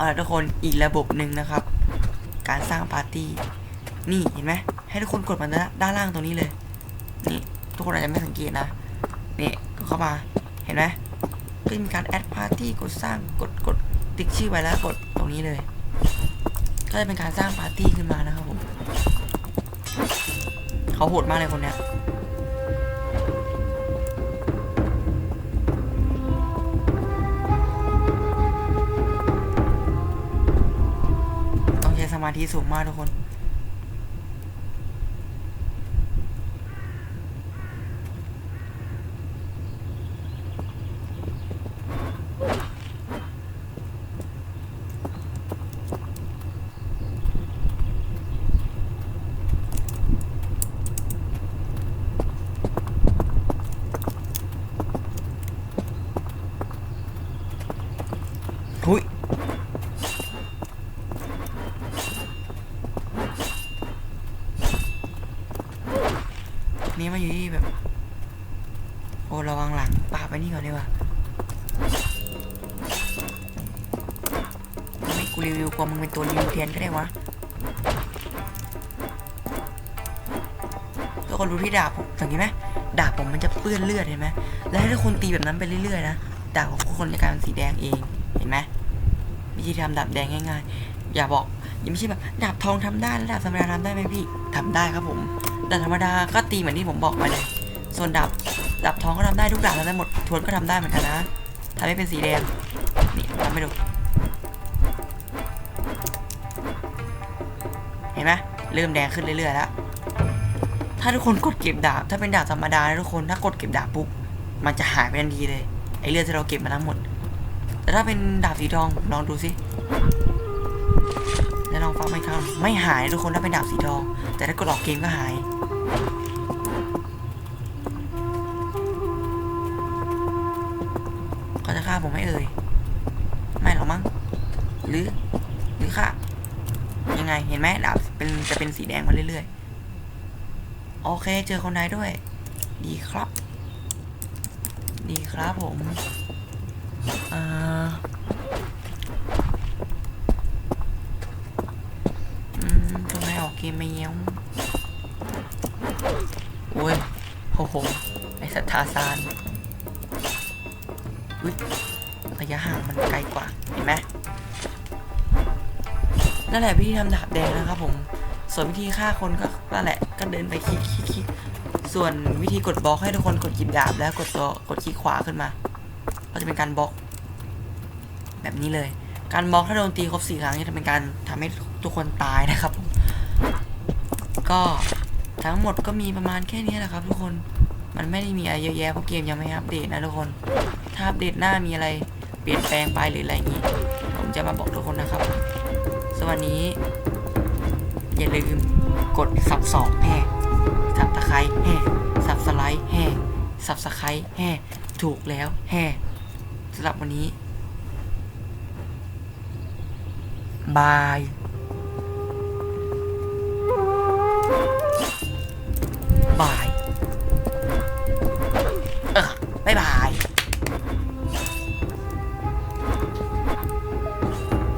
เอาละทุกคนอีกระบบหนึ่งนะครับ การสร้างปาร์ตี้นี่เห็นไหมให้ทุกคนกดมาด้านล่างตรงนี้เลย นี่ทุกคนอาจจะไม่สังเกตนะนี่ก็เข้ามาเห็นไหมก็มีการแอดปาร์ตี้กดสร้างกดกดติ๊กชื่อไปแล้วกดตรงนี้เลย ก็จะเป็นการสร้างปาร์ตี้ขึ้นมานะครับผมเขาโหดมากเลยคนเนี้ย ธิสูงมากทุกคน หุย นี่มาอยู่ที่แบบ โอ้ระวังหลังป่าไปนี่ก่อนดีกว่าไม่กูรีวิวกลัวมึงเป็นตัวรีวิวเทียนก็ได้วะทุกคนดูที่ดาบผมสังเกตไหมดาบผมมันจะเปื้อนเลือดเห็นไหมแล้วให้ทุกคนตีแบบนั้นไปเรื่อยๆนะดาบของคนจะกลายเป็นสีแดงเองเห็นไหมวิธีทำดาบแดงง่ายๆ อย่าบอกย่าไม่ใช่แบบดาบทองทำได้แล้วดาบธรรมดาทำได้ไหมพี่ทำได้ครับผม ดาบธรรมดาก็ตีเหมือนที่ผมบอกไปเลย ส่วนดาบดาบทองก็ทำได้ทุกดาบทำได้หมดทวนก็ทำได้เหมือนกันนะทำให้เป็นสีแดงนี่ทำให้ดูเห็นไหมเริ่มแดงขึ้นเรื่อยๆแล้วถ้าทุกคนกดเก็บดาบ ถ้าเป็นดาบธรรมดานะทุกคนถ้ากดเก็บดาบปุ๊บมันจะหายไปทันทีเลยไอเลือดที่เราเก็บมาทั้งหมด แต่ถ้าเป็นดาบสีทองลองดูสิแล้วลองฟังไม่ครับไม่หายทุกคนถ้าเป็นดาบสีทอง แต่ถ้ากดออกเกมก็หาย เขาจะฆ่าผมไหม่เอ่ย ไม่หรอกมั้ง หรือ หรือฆ่า ยังไง เห็นไหมดาบเป็นจะเป็นสีแดงมาเรื่อยๆ โอเค เจอคนใดด้วย ดีครับ ดีครับผม อ่ออืมทำไมออกเกมไม่เงี้ยว อ้โห ไอสัตว์ทาซานอุ๊ยระยะห่างมันไกลกว่า เห็นไหมนั่นแหละวิธีทำดาบแดงนะครับผม ส่วนวิธีฆ่าคนก็นั่นแหละก็เดินไปคลิกคลิกคลิกส่วนวิธีกดบล็อกให้ทุกคนกดหยิบดาบแล้วกดตัวกดคลิกขวาขึ้นมา ก็จะเป็นการบล็อก แบบนี้เลย การบล็อกถ้าโดนตีครบสี่ครั้งนี่จะเป็นการทำให้ทุกคนตายนะครับผมก็ ทั้งหมดก็มีประมาณแค่นี้แหละครับ ทุกคน มันไม่ได้มีอะไรเยอะแยะเพราะเกมยังไม่อัปเดตนะทุกคน ถ้าอัปเดตหน้ามีอะไรเปลี่ยนแปลงไปหรืออะไรอย่างนี้ ผมจะมาบอกทุกคนนะครับ สวัสดีอย่าลืมกดสับสองแห่สับตะไคร้แห่สับสไลด์แห่สับสไคร้แห่ถูกแล้วแห่สำหรับวันนี้ บาย บาย เออบ๊ายบาย